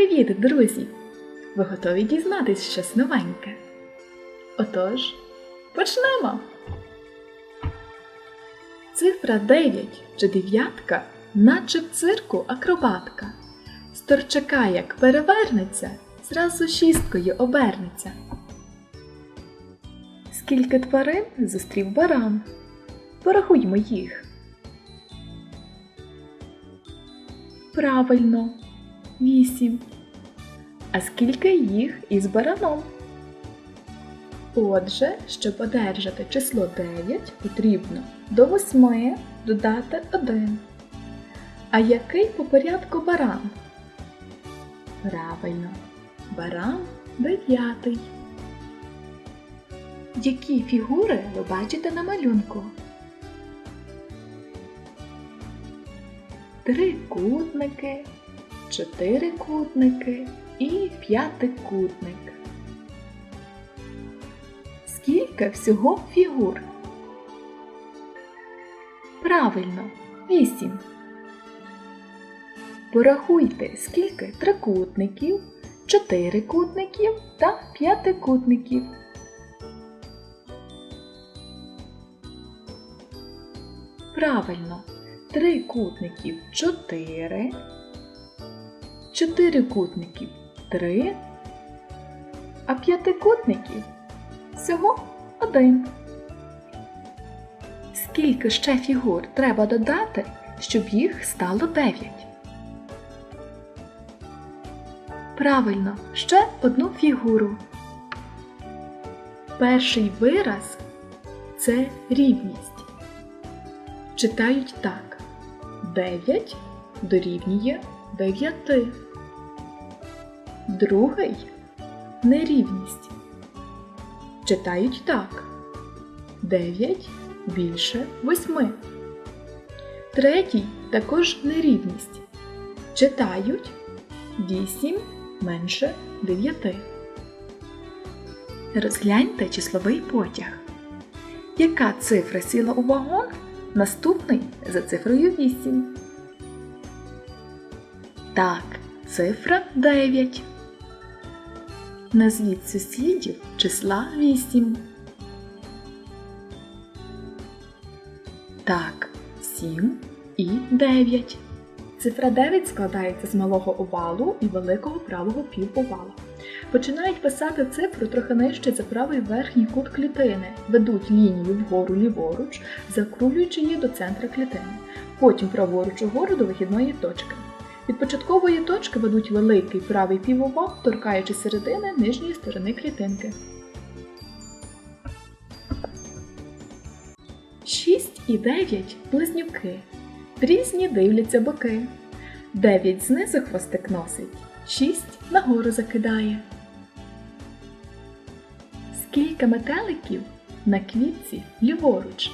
Привіт, друзі! Ви готові дізнатись щось новеньке? Отож, почнемо! Цифра 9 чи дев'ятка, наче в цирку акробатка. З торчака як перевернеться, зразу шісткою обернеться. Скільки тварин зустрів баран? Порахуймо їх. Правильно, вісім. А скільки їх із бараном? Отже, щоб одержати число 9, потрібно до 8 додати 1. А який по порядку баран? Правильно, баран дев'ятий. Які фігури ви бачите на малюнку? Трикутники, чотирикутники і п'ятикутник. Скільки всього фігур? Правильно, вісім. Порахуйте, скільки трикутників, чотирикутників та п'ятикутників. Правильно, трикутників 4, чотирикутників 3, а п'ятикутників всього один. Скільки ще фігур треба додати, щоб їх стало 9? Правильно, ще одну фігуру. Перший вираз це рівність. Читають так. 9 дорівнює 9. Другий нерівність. Читають так. 9 більше 8. Третій також нерівність. Читають 8 менше 9. Розгляньте числовий потяг. Яка цифра сіла у вагон? Наступний за цифрою 8. Так, цифра 9. Назвіть сусідів числа 8. Так, 7 і 9. Цифра 9 складається з малого овалу і великого правого півовала. Починають писати цифру трохи нижче за правий верхній кут клітини, ведуть лінію вгору ліворуч, закруглюючи її до центра клітини, потім праворуч угору до вихідної точки. Від початкової точки ведуть великий правий півовал, торкаючи середини нижньої сторони клітинки. 6 і 9 близнюки. Різні дивляться боки. 9 знизу хвостик носить, 6 нагору закидає. Скільки метеликів на квітці ліворуч?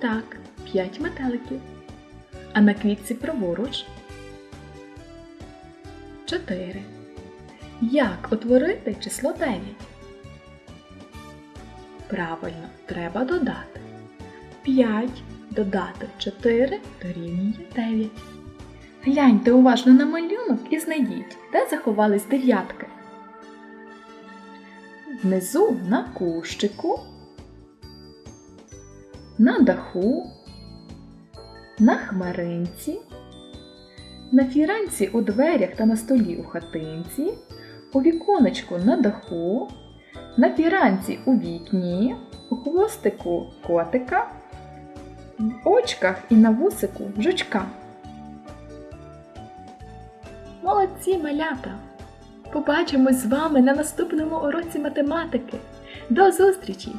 Так, 5 метеликів. А на квітці праворуч? 4. Як утворити число 9? Правильно, треба додати. 5 додати 4 дорівнює 9. Гляньте уважно на малюнок і знайдіть, де заховались дев'ятки. Внизу на кущику, на даху, на хмаринці, на фіранці у дверях та на столі у хатинці, у віконечку на даху, на фіранці у вікні, у хвостику котика, в очках і на вусику жучка. Молодці малята! Побачимось з вами на наступному уроці математики. До зустрічі!